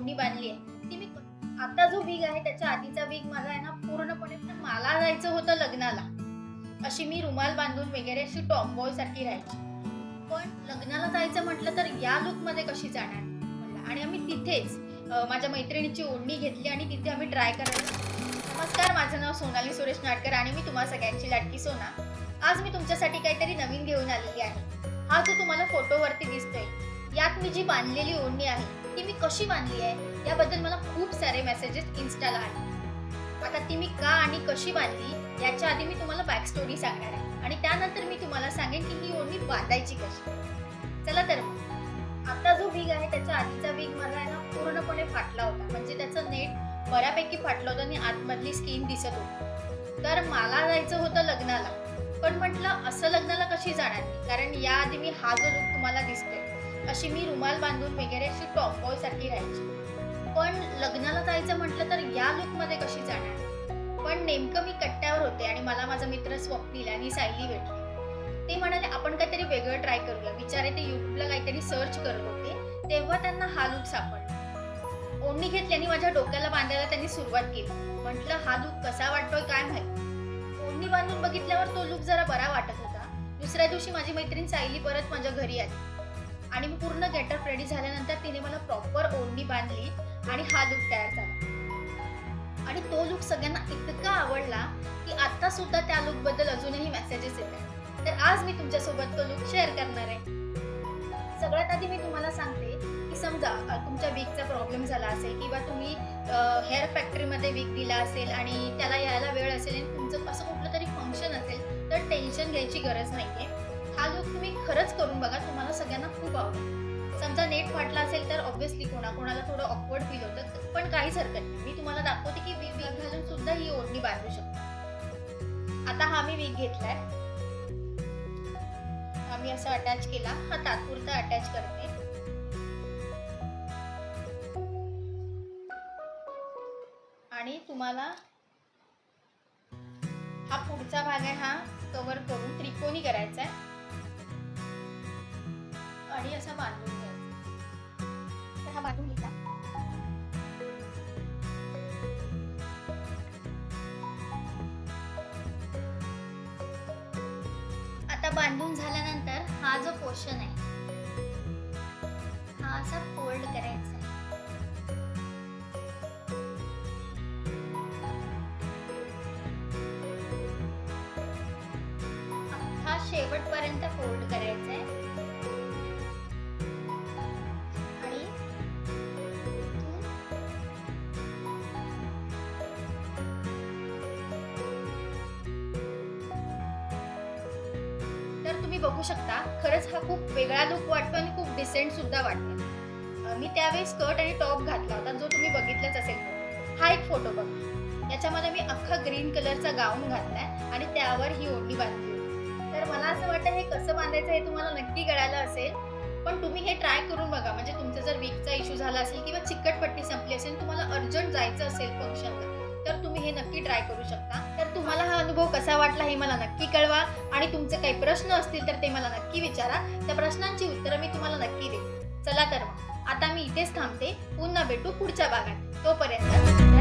ओढणी बांधली आहे. ती मी आता जो वीग आहे त्याच्या आधीचा वीग माझा आहे ना पूर्णपणे मला जायचं होतं लग्नाला. अशी मी रुमाल बांधून वगैरे अशी टॉम्बॉय सारखी राहायची. पण लग्नाला जायचं म्हटलं तर या लुकमध्ये कशी जाणार? आणि आम्ही तिथेच माझ्या मैत्रिणीची ओढणी घेतली आणि तिथे आम्ही ट्राय करायला नमस्कार माझं नाव सोनाली सुरेश नाटकर आणि मी तुम्हा सगळ्यांची लाटकी सोना. आज मी तुमच्यासाठी काहीतरी नवीन घेऊन आलेली आहे. हा जो तुम्हाला फोटोवरती दिसतोय यात मी जी बांधलेली ओढणी आहे ती मी कशी बांधली आहे याबद्दल मला खूप सारे मेसेजेस इन्स्टाला आले. आता ती मी का आणि कशी बांधली याच्या आधी मी तुम्हाला बॅक स्टोरी सांगणार आहे. आणि त्यानंतर मी तुम्हाला सांगेन की ही ओढणी बांधायची कशी चला तर मग. आता जो वीग आहे त्याच्या आधीचा वीग मला आहे ना पूर्णपणे फाटला होता. म्हणजे त्याचं नेट बऱ्यापैकी फाटलं होतं आणि आतमधली स्किन दिसत होती. तर मला जायचं होतं लग्नाला. पण म्हटलं असं लग्नाला कशी जाणार कारण याआधी मी हा जो लुक तुम्हाला दिसतोय अशी मी रुमाल बांधून वगैरे अशी टॉप बॉय सारखी राहायची. पण लग्नाला जायचं म्हटलं तर या लुकमध्ये कशी जाणार? पण नेमकं मी कट्ट्यावर होते आणि मला माझा मित्र स्वप्नील आणि सायली भेटली. ते म्हणाले आपण काहीतरी वेगळं ट्राय करूया. बिचारे ते युट्यूबला काहीतरी सर्च करत होते. तेव्हा त्यांना हा लुक सापडला. ओढणी घेतली आणि माझ्या डोक्याला बांधायला त्यांनी सुरुवात केली. म्हटलं हा लुक कसा वाटतोय काय माहिती? ओढणी बांधून बघितल्यावर तो लुक जरा बरा वाटत होता. दुसऱ्या दिवशी माझी मैत्रीण सायली परत माझ्या घरी आली. आणि मी पूर्ण गेटअप रेडी झाल्यानंतर तिने मला प्रॉपर ओढणी बांधली आणि हा लुक तयार झाला. आणि तो लुक सगळ्यांना इतका आवडला की आता सुद्धा त्या लुकबद्दल अजूनही मेसेजेस येत आहेत. तर आज मी तुमच्यासोबत तो लुक शेअर करणार आहे. सगळ्यात आधी मी तुम्हाला सांगते की समजा तुमच्या वीकचा प्रॉब्लेम झाला असेल किंवा तुम्ही हेअर फॅक्टरीमध्ये वीक दिला असेल आणि त्याला यायला वेळ असेल आणि तुमचं असं कुठलं तरी फंक्शन असेल तर टेन्शन घ्यायची गरज नाहीये. आहे लुक तुम्ही खरंच करून बघा तुम्हाला सगळ्यांना खूप आवडेल. समजा नेट फाटला असेल तर ऑब्व्हियसली कोणाकोणाला थोडं ऑकवर्ड फील होतं पण काहीच हरकत नाही. मी तुम्हाला दाखवते की वीक वीक घालून सुद्धा ही ओढणी बांधू शकतो. आता हा मी वीक घेतलाय. आम्ही मी असं अटॅच केला. हा तात्पुरता अटॅच करते. आणि तुम्हाला हा पुढचा भाग आहे हा कव्हर करून त्रिकोणी करायचा आहे. पाणी असा बांधून घ्यायचा. तर हा बांधून घेतला. आता बांधून झाल्यानंतर हा जो पोर्शन आहे हा असा फोल्ड करायचा आहे. शेवटपर्यंत फोल्ड करायचं आहे. बघू शकता. खरंच हा खूप वेगळा लुक वाटतो आणि खूप डिसेंट सुद्धा वाटतो. मी त्यावेळी स्कर्ट आणि टॉप घातला होता जो तुम्ही बघितलाच असेल हा एक फोटो बघा. याच्यामध्ये मी अख्खा ग्रीन कलरचा गाऊन घातलाय आणि त्यावर ही ओढणी बांधली तर मला असं वाटतं हे कसं बांधायचं हे तुम्हाला नक्की कळालं असेल. पण तुम्ही हे ट्राय करून बघा. म्हणजे तुमचा जर वीकचा इश्यू झाला असेल किंवा चिकटपट्टी संपली असेल तुम्हाला अर्जंट जायचं असेल फंक्शनला तुम्ही हे नक्की ट्राय करू शकता. तर तुम्हाला हा अनुभव कसा वाटला हे मला नक्की कळवा. आणि तुमचे काही प्रश्न असतील तर ते मला नक्की विचारा. त्या प्रश्नांची उत्तरं मी तुम्हाला नक्की देईन. चला तर मग आता मी इथेच थांबते. पुन्हा भेटू पुढच्या भागात. तोपर्यंत